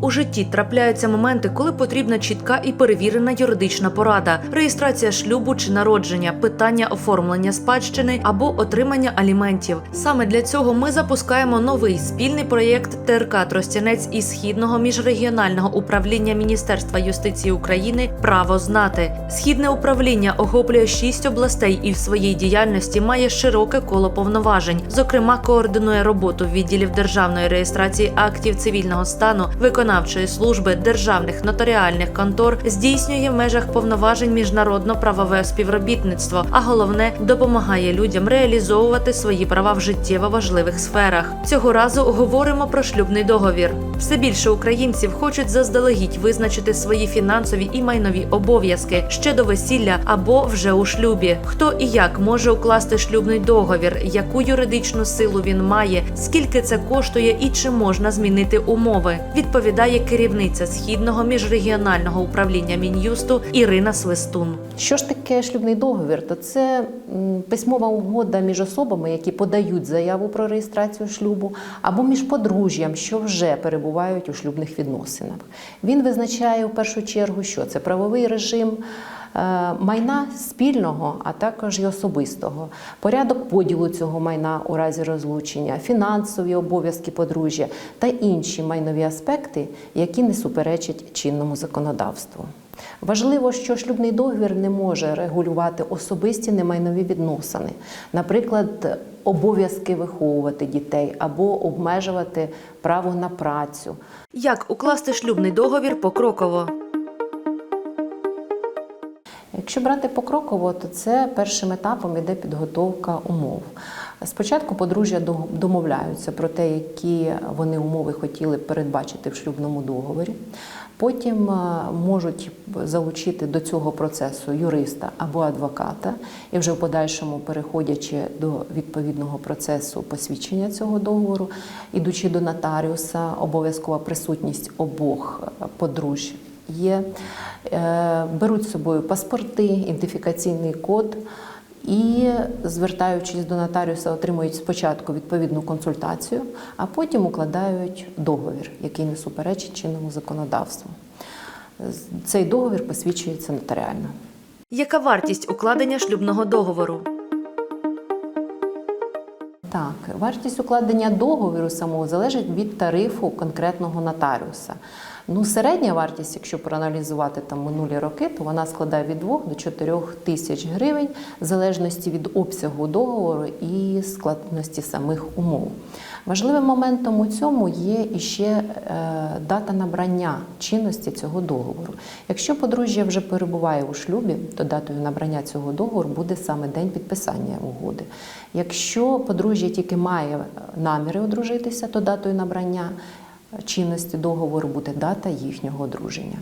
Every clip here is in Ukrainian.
У житті трапляються моменти, коли потрібна чітка і перевірена юридична порада, реєстрація шлюбу чи народження, питання оформлення спадщини або отримання аліментів. Саме для цього ми запускаємо новий спільний проєкт ТРК Тростянець із східного міжрегіонального управління Міністерства юстиції України Право знати. Східне управління охоплює шість областей і в своїй діяльності має широке коло повноважень. Зокрема, координує роботу відділів державної реєстрації актів цивільного стану, виконавчої служби, державних нотаріальних контор, здійснює в межах повноважень міжнародно-правове співробітництво, а головне допомагає людям реалізовувати свої права в життєво важливих сферах. Цього разу говоримо про шлюбний договір. Все більше українців хочуть заздалегідь визначити свої фінансові і майнові обов'язки ще до весілля або вже у шлюбі. Хто і як може укласти шлюбний договір, яку юридичну силу він має, скільки це коштує і чи можна змінити умови, відповідає керівниця східного міжрегіонального управління мін'юсту Ірина Свистун. Що ж таке шлюбний договір? То це письмова угода між особами, які подають заяву про реєстрацію шлюбу, або між подружжям, що вже перебувають у шлюбних відносинах. Він визначає в першу чергу, що це правовий режим. Е, Майна спільного, а також і особистого, порядок поділу цього майна у разі розлучення, фінансові обов'язки подружжя та інші майнові аспекти, які не суперечать чинному законодавству. Важливо, що шлюбний договір не може регулювати особисті немайнові відносини, наприклад, обов'язки виховувати дітей або обмежувати право на працю. Як укласти шлюбний договір покроково? Якщо брати покроково, то це першим етапом іде підготовка умов. Спочатку подружжя домовляються про те, які вони умови хотіли передбачити в шлюбному договорі. Потім е, можуть залучити до цього процесу юриста або адвоката, і вже в подальшому, переходячи до відповідного процесу посвідчення цього договору, ідучи до нотаріуса, обов'язкова присутність обох е, подружжя є. Е, Беруть з собою паспорти, ідентифікаційний код і, звертаючись до нотаріуса, отримують спочатку відповідну консультацію, а потім укладають договір, який не суперечить чинному законодавству. Цей договір посвідчується нотаріально. Яка вартість укладення шлюбного договору? Так, вартість укладення договору самого залежить від тарифу конкретного нотаріуса. Ну, середня вартість, якщо проаналізувати там минулі роки, то вона складає від 2 до 4 тисяч гривень, в залежності від обсягу договору і складності самих умов. Важливим моментом у цьому є іще е, дата набрання чинності цього договору. Якщо подружжя вже перебуває у шлюбі, то датою набрання цього договору буде саме день підписання угоди. Якщо подружжя тільки має наміри одружитися, то датою набрання чинності договору буде дата їхнього одруження.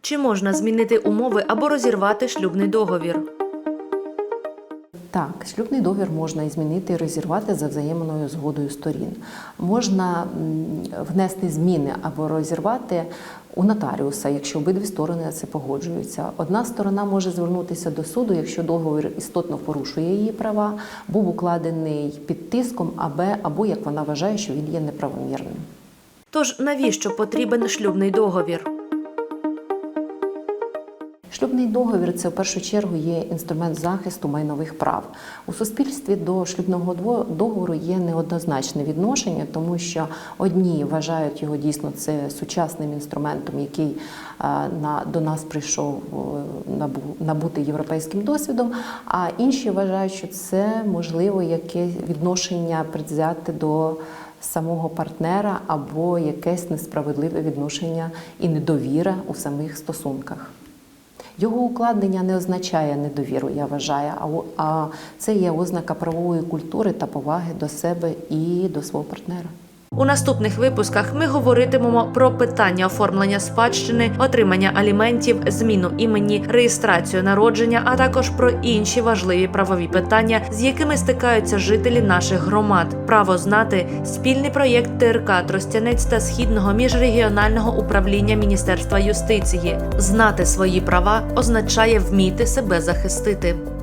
Чи можна змінити умови або розірвати шлюбний договір? Так, шлюбний договір можна і змінити і розірвати за взаємною згодою сторін. Можна внести зміни або розірвати у нотаріуса, якщо обидві сторони на це погоджуються. Одна сторона може звернутися до суду, якщо договір істотно порушує її права, був укладений під тиском, або, або як вона вважає, що він є неправомірним. Тож навіщо потрібен шлюбний договір? Шлюбний договір це в першу чергу є інструмент захисту майнових прав. У суспільстві до шлюбного договору є неоднозначне відношення, тому що одні вважають його дійсно це сучасним інструментом, який на до нас прийшов набути європейським досвідом. А інші вважають, що це можливо яке відношення предвзяте до самого партнера або якесь несправедливе відношення і недовіра у самих стосунках. Його укладення не означає недовіру, я вважаю, а, це є ознака правової культури та поваги до себе і до свого партнера. У наступних випусках ми говоритимемо про питання оформлення спадщини, отримання аліментів, зміну імені, реєстрацію народження, а також про інші важливі правові питання, з якими стикаються жителі наших громад. Право знати спільний проєкт ТРК Тростянець та східного міжрегіонального управління Міністерства юстиції. Знати свої права означає вміти себе захистити.